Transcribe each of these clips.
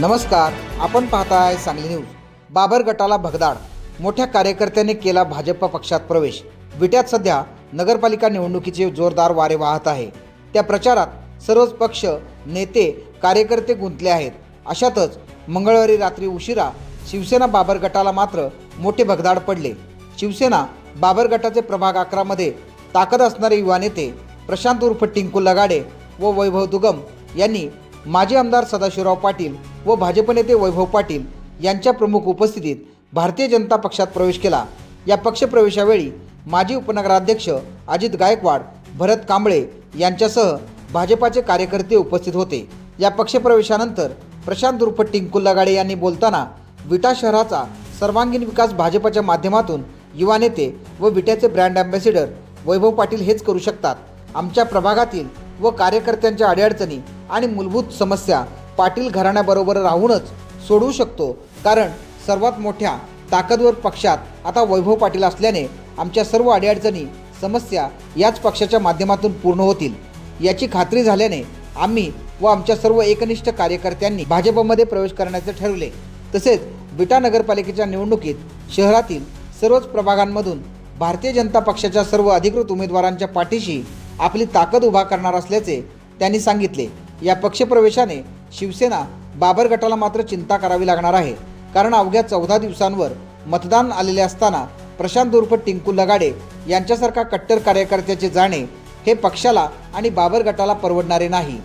नमस्कार आपण पाहताय सांगली न्यूज. बाबर गटाला भगदाड. मोठ्या कार्यकर्त्यांनी केला भाजप पक्षात प्रवेश. विट्यात सध्या नगरपालिका निवडणुकीचे जोरदार वारे वाहत आहे. त्या प्रचारात सर्वच पक्ष नेते कार्यकर्ते गुंतले आहेत. अशातच मंगळवारी रात्री उशिरा शिवसेना बाबर गटाला मात्र मोठे भगदाड पडले. शिवसेना बाबर गटाचे प्रभाग अकरामध्ये ताकद असणारे युवा नेते प्रशांत उर्फ टिंकू लगाडे व वैभव दुगम यांनी माजी आमदार सदाशिवराव पाटील व भाजप नेते वैभव पाटील यांच्या प्रमुख उपस्थितीत भारतीय जनता पक्षात प्रवेश केला. या पक्षप्रवेशावेळी माजी उपनगराध्यक्ष अजित गायकवाड भरत कांबळे यांच्यासह भाजपाचे कार्यकर्ते उपस्थित होते. या पक्षप्रवेशानंतर प्रशांत उर्फ टिंकू यांनी बोलताना विटा शहराचा सर्वांगीण विकास भाजपच्या माध्यमातून युवा नेते व विट्याचे ब्रँड अँबॅसिडर वैभव पाटील हेच करू शकतात. आमच्या प्रभागातील व कार्यकर्त्यांच्या अडीअडचणी आणि मूलभूत समस्या पाटील घराण्याबरोबर राहूनच सोडवू शकतो. कारण सर्वात मोठ्या ताकदवर पक्षात आता वैभव पाटील असल्याने आमच्या सर्व अडीअडचणी समस्या याच पक्षाच्या माध्यमातून पूर्ण होतील. याची खात्री झाल्याने आम्ही व आमच्या सर्व एकनिष्ठ कार्यकर्त्यांनी भाजपमध्ये प्रवेश करण्याचे ठरवले. तसेच विटा नगरपालिकेच्या निवडणुकीत शहरातील सर्वच प्रभागांमधून भारतीय जनता पक्षाच्या सर्व अधिकृत उमेदवारांच्या पाठीशी आपली ताकद उभा करणार असल्याचे त्यांनी सांगितले. या पक्षप्रवेशाने शिवसेना बाबर गटाला मात्र चिंता करावी लागणार आहे. कारण अवघ्या चौदा दिवसांवर मतदान आलेले असताना प्रशांत उर्फ टिंकू लगाडे यांच्यासारखा कट्टर कार्यकर्त्याचे जाणे हे पक्षाला आणि बाबर गटाला परवडणारे नाही.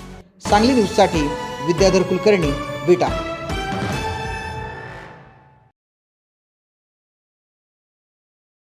सांगली न्यूजसाठी विद्याधर कुलकर्णी बीटा.